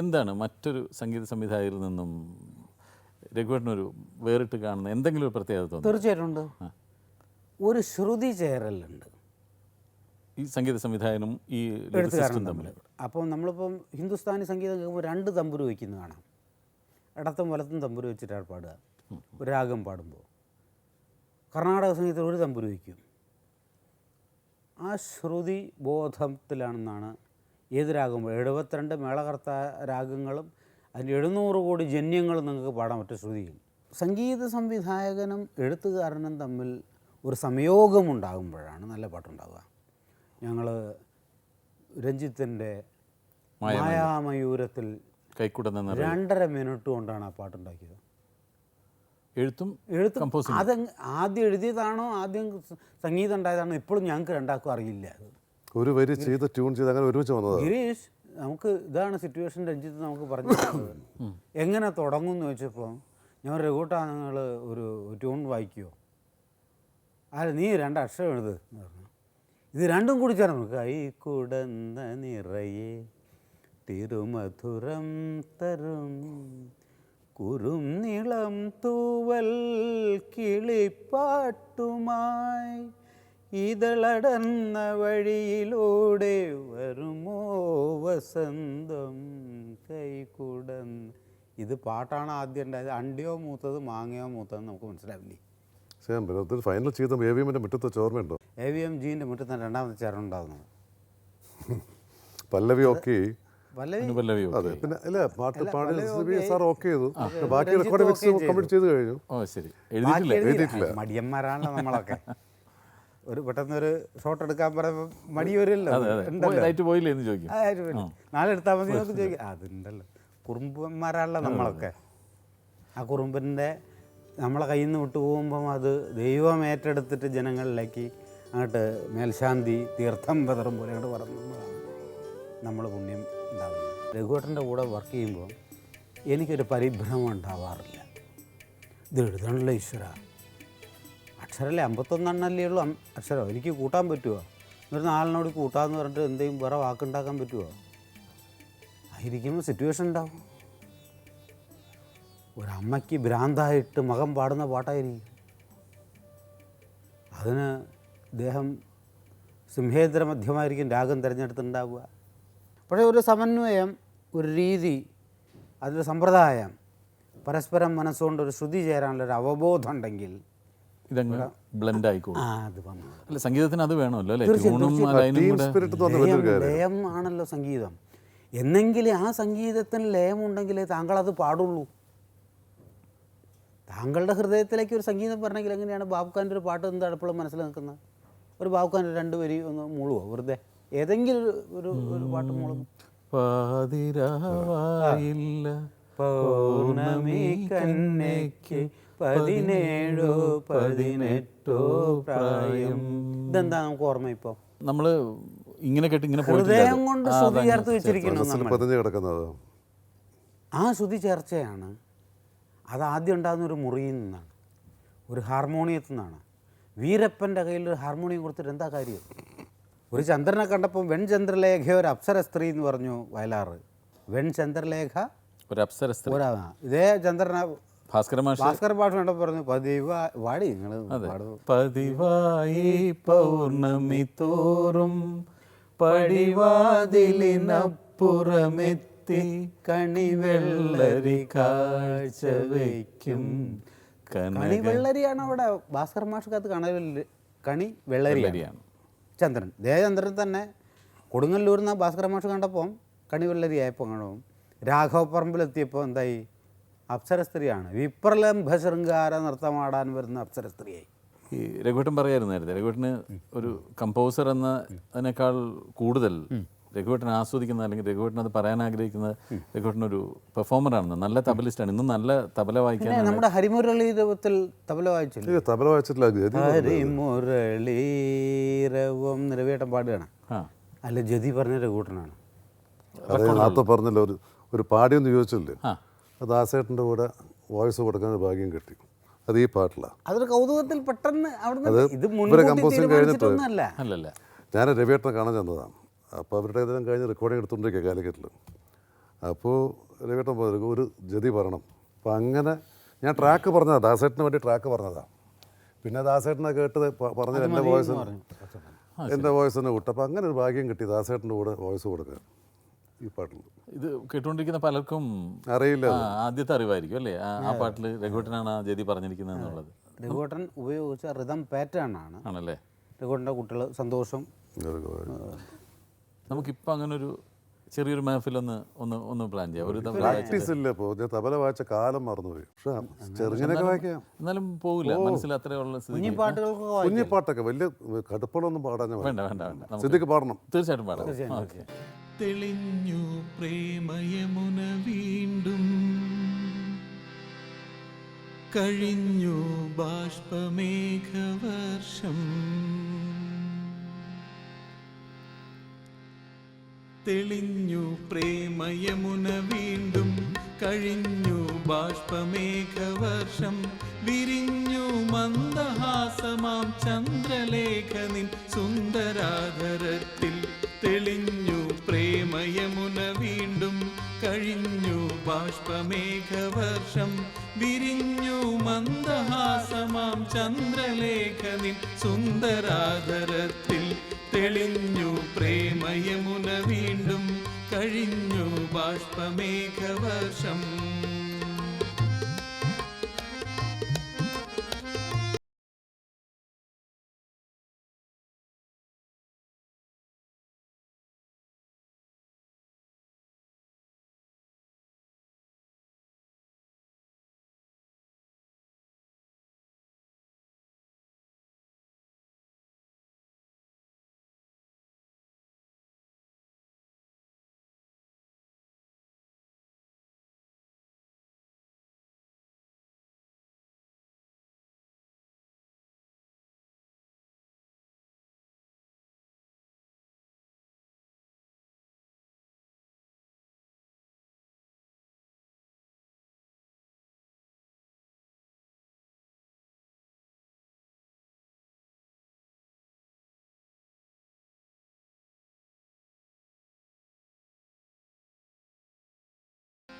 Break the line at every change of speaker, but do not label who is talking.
എന്താണ് മറ്റൊരു സംഗീത സംവിധായകരിൽ നിന്നും രഘുവേട്ടനൊരു വേറിട്ട് കാണുന്ന എന്തെങ്കിലും ഒരു പ്രത്യേകത തോന്നുന്നു?
തീർച്ചയായിട്ടും ഉണ്ട്. ഒരു ശ്രുതി ചേരലുണ്ട്.
ഈ സംഗീത സംവിധായകനും ഈ
എഴുത്തുകാരനും
തമ്മിൽ.
അപ്പോൾ നമ്മളിപ്പം ഹിന്ദുസ്ഥാനി സംഗീതം കേൾക്കുമ്പോൾ രണ്ട് തമ്പുരു വയ്ക്കുന്നത് കാണാം. ഇടത്തും വലത്തും തമ്പുരു വെച്ചിട്ടാണ് പാടുക. ഒരു രാഗം പാടുമ്പോൾ. കർണാടക സംഗീതത്തിൽ ഒരു തമ്പുരു വയ്ക്കും. ആ ശ്രുതി ബോധത്തിലാണെന്നാണ് ഏത് രാഗം എഴുപത്തിരണ്ട് മേളകർത്ത രാഗങ്ങളും അതിന്റെ എഴുന്നൂറ് കോടി ജന്യങ്ങളും നിങ്ങൾക്ക് പാടാൻ പറ്റും ശ്രുതിയിൽ. സംഗീത സംവിധായകനും എഴുത്തുകാരനും തമ്മിൽ ഒരു സംയോഗമുണ്ടാകുമ്പോഴാണ് നല്ല പാട്ടുണ്ടാവുക. ഞങ്ങൾ രഞ്ജിത്തിന്റെ മായാമയൂരത്തിൽ രണ്ടര മിനിറ്റ് കൊണ്ടാണ് ആ പാട്ടുണ്ടാക്കിയത്.
എഴുത്തും
എഴുത്തും. അത് ആദ്യം എഴുതിയതാണോ ആദ്യം സംഗീതം ഉണ്ടായതാണോ ഇപ്പോഴും ഞങ്ങൾക്ക് രണ്ടാക്കും അറിയില്ല. അത്
ഒരു വരി ചെയ്ത് ട്യൂൺ ചെയ്ത് അങ്ങനെ ഒരുമിച്ച് വന്നത്.
ഗിരീഷ് നമുക്ക് ഇതാണ് സിറ്റുവേഷൻ രഞ്ജിത്ത് നമുക്ക് പറഞ്ഞു. എങ്ങനെ തുടങ്ങും എന്ന് ചോദിച്ചപ്പോൾ ഞാൻ രഘുട്ടാ നിങ്ങൾ ഒരു ട്യൂൺ വായിക്കുമോ അല്ല നീ രണ്ട് അക്ഷരം എഴുത് ഇത് രണ്ടും കൂടി ചേർന്നു കൈ കുടന്ന നിറയെ തിരുമധുരം തരും. കുറും നീളം തൂവൽ കിളിപ്പാട്ടുമായി ഇതളടന്ന വഴിയിലൂടെ വരുമോ വസന്തം കൈകുടന്ന് ഇത് പാട്ടാണ് ആദ്യം ഉണ്ടായത്. അണ്ടിയോ മൂത്തത് മാങ്ങയോ മൂത്തത് നമുക്ക് മനസ്സിലാവില്ലേ?
ചെയ്യാൻ പറ്റും ഫൈനൽ ചെയ്ത എ വി എമ്മിന്റെ മുറ്റത്ത് വെച്ച് ഓർമ്മയുണ്ടോ
എ വി എം ജീന്റെ മുറ്റത്ത് രണ്ടാമത്തെ ചേർന്ന് ഉണ്ടാകുന്നത്
പല്ലവി ഓക്കെ. അതെ പിന്നെ പാട്ട് പാടി
പല്ലവി
എസ് സാർ ഓക്കെ ചെയ്തു. ബാക്കി റെക്കോർഡ് മിക്സ്
okay
കംപ്ലീറ്റ് ചെയ്ത്. കഴിഞ്ഞു.
ഓ ശരി. എഴുതിയിട്ടില്ല.
മടിയന്മാരാണല്ലോ നമ്മളൊക്കെ. ഒരു പെട്ടെന്ന് ഒരു ഷോട്ട് എടുക്കാൻ പറയുമ്പോൾ മടി വരുമല്ലോ
അതെ അതെ.
ഉണ്ടല്ലോ.
ഇതായിട്ട് പോയില്ലേ എന്ന് ചോദിക്കും.
നാളെ എടുത്താൽ മതി എന്നൊക്കെ ചോദിക്കും. അതുണ്ടല്ലോ. കുറുമ്പന്മാരാണല്ലോ നമ്മളൊക്കെ. ആ കുറുമ്പിന്റെ നമ്മളെ കയ്യിൽ നിന്ന് വിട്ടു പോകുമ്പം അത് ദൈവം ഏറ്റെടുത്തിട്ട് ജനങ്ങളിലേക്ക് അങ്ങോട്ട് മേൽശാന്തി തീർത്ഥം പതറും പോലെ അങ്ങോട്ട് പറഞ്ഞതാണ് നമ്മൾ പുണ്യം ഉണ്ടാകുന്നത് രഘുവേട്ടന്റെ കൂടെ വർക്ക് ചെയ്യുമ്പോൾ എനിക്കൊരു പരിഭ്രമം ഉണ്ടാവാറില്ല. ഇത് എഴുതണല്ലോ ഈശ്വര. അക്ഷരമല്ലേ അമ്പത്തൊന്നെണ്ണല്ലേ ഉള്ളൂ. അക്ഷരം. എനിക്ക് കൂട്ടാൻ പറ്റുമോ ഒരു നാലിനോട് കൂട്ടാന്ന് പറഞ്ഞിട്ട് എന്തെങ്കിലും വേറെ വാക്കുണ്ടാക്കാൻ പറ്റുമോ ആയിരിക്കുമ്പോൾ സിറ്റുവേഷൻ ഉണ്ടാവും. ഒരമ്മയ്ക്ക് ഭ്രാന്തായിട്ട് മകൻ പാടുന്ന പാട്ടായിരിക്കും. അതിന് ഇദ്ദേഹം സിംഹേന്ദ്ര മധ്യമായിരിക്കും രാഗം തിരഞ്ഞെടുത്തിട്ടുണ്ടാവുക. പക്ഷേ ഒരു സമന്വയം ഒരു രീതി അതിന്റെ സമ്പ്രദായം പരസ്പരം മനസ്സുകൊണ്ട് ഒരു ശ്രുതി ചേരാനുള്ളൊരു അവബോധം ഉണ്ടെങ്കിൽ
ഇതങ്ങ് ബ്ലെൻഡ് ആയിക്കോളും
ആ അത് വന്നു.
അല്ല സംഗീതത്തിന് അത് വേണമല്ലോ അല്ലേ?
ലയം ആണല്ലോ സംഗീതം. എന്നെങ്കിലും ആ സംഗീതത്തിന് ലയം ഉണ്ടെങ്കിലേ താങ്കൾ അത് പാടുള്ളൂ. താങ്കളുടെ ഹൃദയത്തിലേക്ക് ഒരു സംഗീതം പറഞ്ഞെങ്കിൽ എങ്ങനെയാണ് ബാബുഖാന്റെ ഒരു പാട്ട് എന്താണ് എപ്പോഴും മനസ്സിൽ നിൽക്കുന്നത്? ഒരു ബാബുഖാന്റെ രണ്ട് വരി ഒന്ന് മുഴുവോ വെറുതെ. ഏതെങ്കിലും ഒരു ഒരു പാട്ട്
മൂളും.
പൗർണമി കന്നയ്ക്ക് പതിനേഴോ പതിനെട്ടോ പ്രായം. ഇതെന്താ നമുക്ക് ഓർമ്മ ഇപ്പോൾ
നമ്മൾ ഇങ്ങനെ കേട്ട് ഇങ്ങനെ
ഹൃദയം കൊണ്ട്
ആ,
ശ്രുതി ചേർത്ത് വെച്ചിരിക്കുന്നു
കിടക്കുന്നത്
ആ ശ്രുതി ചേർച്ചയാണ്. അത് ആദ്യം ഉണ്ടാകുന്ന ഒരു മുറിയിൽ നിന്നാണ്. ഒരു ഹാർമോണിയത്തിൽ നിന്നാണ്. വീരപ്പന്റെ കയ്യിൽ ഒരു ഹാർമോണിയം കൊടുത്തിട്ട് എന്താ കാര്യം? ഒരു ചന്ദ്രനെ കണ്ടപ്പോൾ വെൺചന്ദ്രലേഖ ഒരു അപ്സര സ്ത്രീ എന്ന് പറഞ്ഞു വയലാറ്. വെൺ ചന്ദ്രലേഖ
ഒരു അപ്സര സ്ത്രീ
ഇതേ ചന്ദ്രന.
ഭാസ്കര മാഷ്.
ഭാസ്കർ പാട്ട് കണ്ടപ്പോൾ പറഞ്ഞു പതിവാ വാടി നിങ്ങൾ
പതിവായി പൗർണമി തോറും പടിവാതിലിനപ്പുറമെത്തി കണിവെള്ളരി കാഴ്ച വയ്ക്കും.
കണി വെള്ളരിയാണ് അവിടെ? ഭാസ്കർ മാഷക്കകത്ത് കണി കണി വെള്ളരിയാണ് ചന്ദ്രൻ. ദേവചന്ദ്രൻ തന്നെ കൊടുങ്ങല്ലൂരിൽ നിന്ന് ഭാസ്കര മാഷ് കണ്ടപ്പോൾ കണിവെള്ളരിയായപ്പോൾ കാണും. രാഘവപ്പറമ്പിലെത്തിയപ്പോൾ എന്തായി? അപ്സര സ്ത്രീയാണ് വിപ്രലംഭ ശൃംഗാര നൃത്തമാടാൻ വരുന്ന അപ്സര സ്ത്രീയായി
ഈ രഘുവേട്ടൻ പറയായിരുന്നു നേരത്തെ രഘുവേട്ടന് ഒരു കമ്പോസർ എന്ന അതിനേക്കാൾ കൂടുതൽ രഘുവേട്ടൻ ആസ്വദിക്കുന്ന അല്ലെങ്കിൽ രഘുവേട്ടൻ അത് പറയാൻ ആഗ്രഹിക്കുന്ന രഘുവേട്ടൻ ഒരു പെർഫോമറാണ് നല്ല തബലിസ്റ്റാണ്. ഇന്നും നല്ല തബല വായിക്കാൻ
നമ്മുടെ ഹരിമുരളി രൂപത്തിൽ തബല വായിച്ചില്ല?
ഈ തബല വായിച്ചിട്ടില്ല.
ഹരിമുരളീരവം പാടുകയാണ്. അല്ല ജതി പറഞ്ഞ
നേരത്തെ പറഞ്ഞല്ലോ ഒരു ഒരു പാടിയൊന്നും ചോദിച്ചില്ലേ?
ആ.
അത് ആസേട്ടന്റെ കൂടെ വോയിസ് കൊടുക്കാൻ ഒരു ഭാഗ്യം കിട്ടി. അത് ഈ പാട്ടിലാണ്
അതൊരു കൗതുകത്തിൽ പെട്ടെന്ന് ഇത്
ഇവരെ കഴിഞ്ഞിട്ട് ഞാൻ രവിയേട്ടനെ കാണാൻ ചെന്നതാണ്. അപ്പോൾ അവരുടെ ഇതെല്ലാം കഴിഞ്ഞ് റെക്കോർഡിങ് എടുത്തുകൊണ്ടിരിക്കുക കാലിക്കറ്റിൽ അപ്പോൾ രവിയേട്ടൻ പറഞ്ഞു ഒരു ജതി പറയണം. അപ്പോൾ അങ്ങനെ ഞാൻ ട്രാക്ക് പറഞ്ഞതാണ് ദാസേട്ടന് വേണ്ടി ട്രാക്ക് പറഞ്ഞതാണ് പിന്നെ ദാസേട്ടനെ കേട്ടത് പറഞ്ഞത് എന്റെ വോയിസ് എന്റെ വോയിസ് തന്നെ വിട്ടു. അപ്പോൾ അങ്ങനെ ഒരു ഭാഗ്യം കിട്ടി ദാസേട്ടന്റെ കൂടെ വോയിസ് കൊടുക്കാൻ. ഈ പാട്ടിൽ
ഇത് കേട്ടുകൊണ്ടിരിക്കുന്ന പലർക്കും
അറിയില്ല
ആ, ആദ്യത്തെ അറിവായിരിക്കും അല്ലേ? ആ- പാട്ടിൽ രഘുവേട്ടനാണ് ആ ജതി പറഞ്ഞിരിക്കുന്നത് എന്നുള്ളത്.
രഘുവേട്ടൻ ഉപയോഗിച്ച റിതം പാറ്റേൺ ആണ്.
ആണല്ലേ?
രഘുവേട്ടന്റെ കുട്ടികൾ സന്തോഷം.
നമുക്കിപ്പോൾ അങ്ങനെ ഒരു ചെറിയൊരു മാഫിൽ ഒന്ന് ഒന്ന് ഒന്ന് പ്ലാൻ ചെയ്യാം. ഒരു
പ്രാക്ടീസ് ഇല്ല ഇപ്പോൾ ഞാൻ തബല വായിച്ച കാലം മറന്നുപോയി. പക്ഷേ വായിക്കാം.
എന്നാലും പോകില്ല മനസ്സിൽ അത്രയുള്ള.
കുഞ്ഞിപ്പാട്ടൊക്കെ വലിയ കടുപ്പമൊന്നും പാടാൻ
വേണ്ട വേണ്ട വേണ്ട. നമുക്ക്
പാടണം.
തീർച്ചയായിട്ടും പാടാം. ഓക്കെ.
തെളിഞ്ഞു പ്രേമയമുന വീണ്ടും. കഴിഞ്ഞു ബാഷ്പമേഘവർഷം. തെളിഞ്ഞു പ്രേമയമുന വീണ്ടും. കഴിഞ്ഞു ബാഷ്പമേഘവർഷം. വിരിഞ്ഞു മന്ദഹാസമാം ചന്ദ്രലേഖനിൻ സുന്ദരാധരത്തിൽ തെളിഞ്ഞു പ്രേമയമുന വീണ്ടും കഴിഞ്ഞു. ബാഷ്പമേഘവർഷം വിരിഞ്ഞു. മന്ദഹാസമാം ചന്ദ്രലേഖനിൻ സുന്ദരാധരത്തിൽ തെളിഞ്ഞു. പ്രേമയമുന വീണ്ടും കഴിഞ്ഞു. ബാഷ്പമേഘവർഷം